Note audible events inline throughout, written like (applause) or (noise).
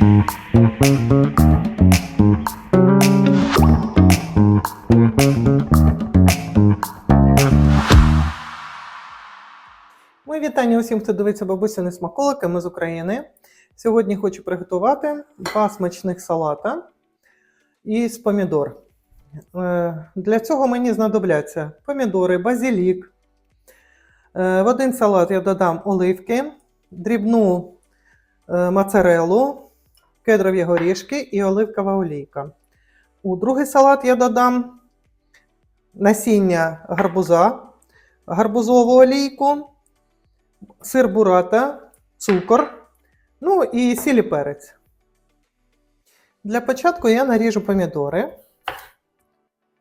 Мої вітання усім, хто дивиться бабусини смаколики. Ми з України. Сьогодні хочу приготувати два смачних салата із помідор. Е, Для цього мені знадобляться помідори, базилік. Е, В один салат я додам оливки, дрібну е, моцарелу, кедрові горішки і оливкова олійка. У другий салат я додам насіння гарбуза, гарбузову олійку сир бурата, цукор, ну і сіль і перець. Для початку я наріжу помідори.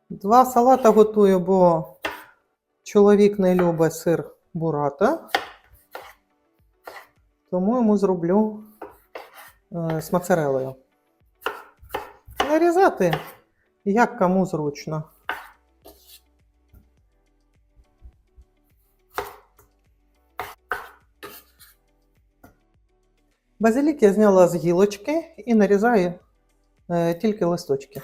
Два салата готую, бо чоловік не любить сир бурата. Тому йому зроблю з моцарелою. Нарізати як кому зручно. Базилік я зняла з гілочки і нарізаю е, тільки листочки.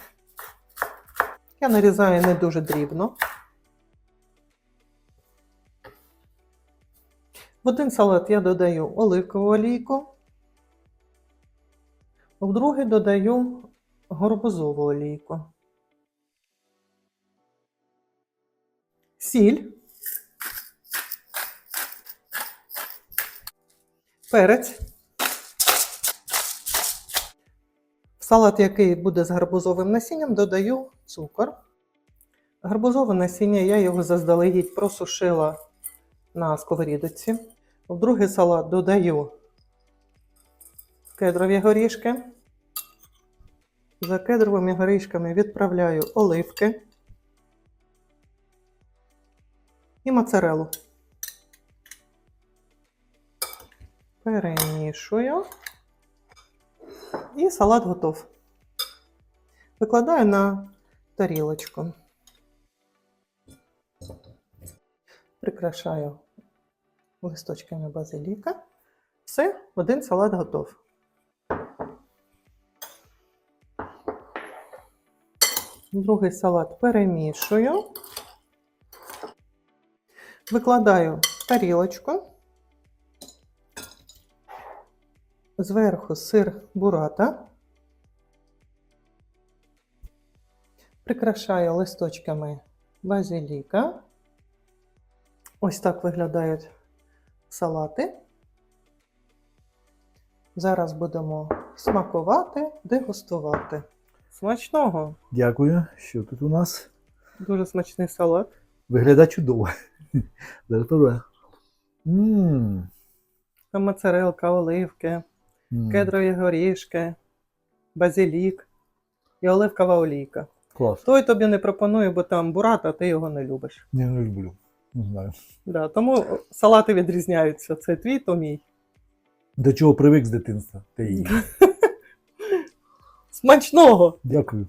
Я нарізаю не дуже дрібно. В один салат я додаю оливкову олійку, в другий додаю горбузову олійку. Сіль. Перець. В салат, який буде з гарбузовим насінням, додаю цукор. Гарбузове насіння я його заздалегідь просушила на сковорідочці. В другий салат додаю кедрові горішки. За кедровими горішками відправляю оливки і моцарелу. Перемішую. І салат готов. Викладаю на тарілочку. Прикрашаю листочками базиліка. Все, один салат готов. Другий салат перемішую. Викладаю тарілочку. Зверху сир бурата. Прикрашаю листочками базиліка. Ось так виглядають салати. Зараз будемо смакувати, дегустувати. Смачного! Дякую. Що тут у нас? Дуже смачний салат. Виглядає чудово. (laughs) Там моцарелка, оливки, М. кедрові горішки, базилік і оливкова олійка. Клас. Той тобі не пропоную, бо там бурата, а ти його не любиш. Я не люблю. Не знаю. Да, тому салати відрізняються. Це твій, то мій. До чого привик з дитинства? Та (laughs) й Смачного! дякую.